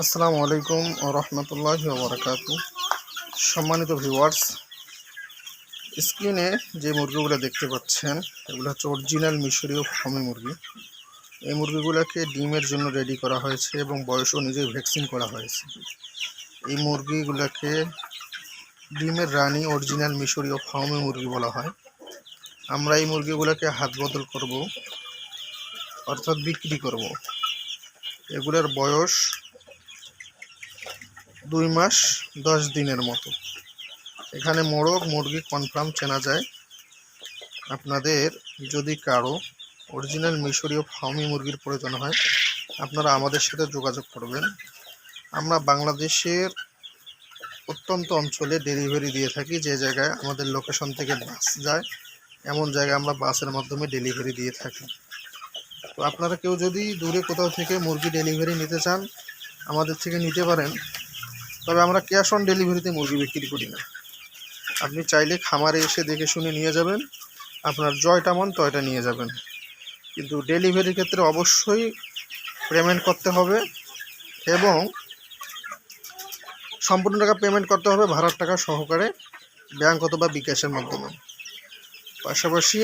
আসসালামু আলাইকুম ও রহমতুল্লাহ বরকাত সম্মানিত ভিউয়ার্স, স্ক্রিনে যে মুরগিগুলো দেখতে পাচ্ছেন, এগুলো হচ্ছে অরিজিনাল মিশরীয় ফার্মি মুরগি। এই মুরগিগুলোকে ডিমের জন্য রেডি করা হয়েছে এবং বয়স অনুযায়ী ভ্যাকসিন করা হয়েছে। এই মুরগিগুলোকে ডিমের রানী অরিজিনাল মিশরীয় ফার্মি মুরগি বলা হয়। আমরা এই মুরগিগুলোকে হাত বদল করব, অর্থাৎ বিক্রি করব। এগুলোর বয়স দুই মাস, দশ দিনের মতো। এখানে মোরগ মুরগি কনফার্ম চেনা যায়। আপনাদের যদি কারও অরিজিনাল মিশরীয় ফার্মি মুরগির প্রয়োজন হয়, আপনারা আমাদের সাথে যোগাযোগ করবেন। আমরা বাংলাদেশের অত্যন্ত অঞ্চলে ডেলিভারি দিয়ে থাকি, যে জায়গায় আমাদের লোকেশন থেকে বাস যায়, এমন জায়গায় আমরা বাসের মাধ্যমে ডেলিভারি দিয়ে থাকি। তো আপনারা কেউ যদি দূরে কোথাও থেকে মুরগি ডেলিভারি নিতে চান, আমাদের থেকে নিতে পারেন। তবে আমরা ক্যাশ অন ডেলিভারিতে মুরগি বিক্রি করি না। আপনি চাইলে খামারে এসে দেখে শুনে নিয়ে যাবেন, আপনার জয়টা মন তয়টা নিয়ে যাবেন। কিন্তু ডেলিভারির ক্ষেত্রে অবশ্যই পেমেন্ট করতে হবে এবং সম্পূর্ণ টাকা পেমেন্ট করতে হবে ভাড়ার টাকা সহকারে ব্যাংক অথবা বিকাশের মাধ্যমে। পাশাপাশি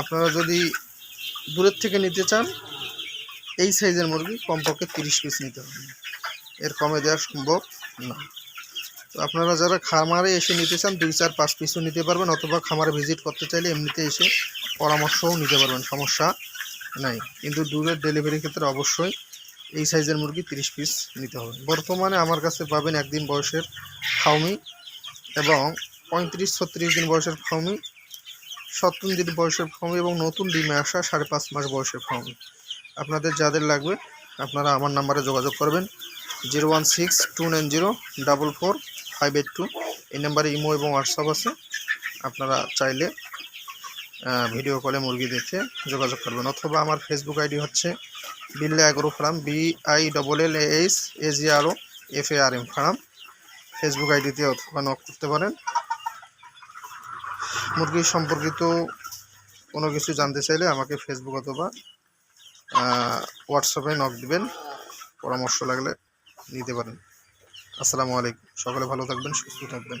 আপনারা যদি দূরের থেকে নিতে চান, এই সাইজের মুরগি কমপক্ষে তিরিশ পিস নিতে হবে। এর কমে দেওয়া সম্ভব না। তো আপনারা যারা খামারে এসে নিতে চান, দুই চার, পাঁচ পিসও নিতে পারবেন অথবা খামারে ভিজিট করতে চাইলে এমনিতে এসে পরামর্শও নিতে পারবেন, সমস্যা নাই। কিন্তু দূরের ডেলিভারির ক্ষেত্রে অবশ্যই এই সাইজের মুরগি তিরিশ পিস নিতে হবে। বর্তমানে আমার কাছে পাবেন একদিন বয়সের ফাউমি এবং পঁয়ত্রিশ, ছত্রিশ দিন বয়সের ফাউমি সত্তর দিন বয়সের ফাউমি এবং নতুন ডিমে আসা সাড়ে পাঁচ মাস বয়সের ফাউমি আপনাদের যাদের লাগবে, আপনারা আমার নাম্বারে যোগাযোগ করবেন। Zero one six two nine zero double four five eight two এই নাম্বারে ইমো এবং হোয়াটসঅ্যাপ আছে। আপনারা চাইলে ভিডিও কলে মুরগি দেখে যোগাযোগ করবেন। অথবা আমার ফেসবুক আইডি হচ্ছে Billah agro farm B I double L H A G F A R M farm. Facebook আইডিতে অথবা নক করতে পারেন। মুরগি সম্পর্কিত কোনো কিছু জানতে চাইলে আমাকে ফেসবুক অথবা হোয়াটসঅ্যাপে নক দিবেন। পরামর্শ লাগলে নিতে পারেন। আসসালামু আলাইকুম। সকলে ভালো থাকবেন সুস্থ থাকবেন।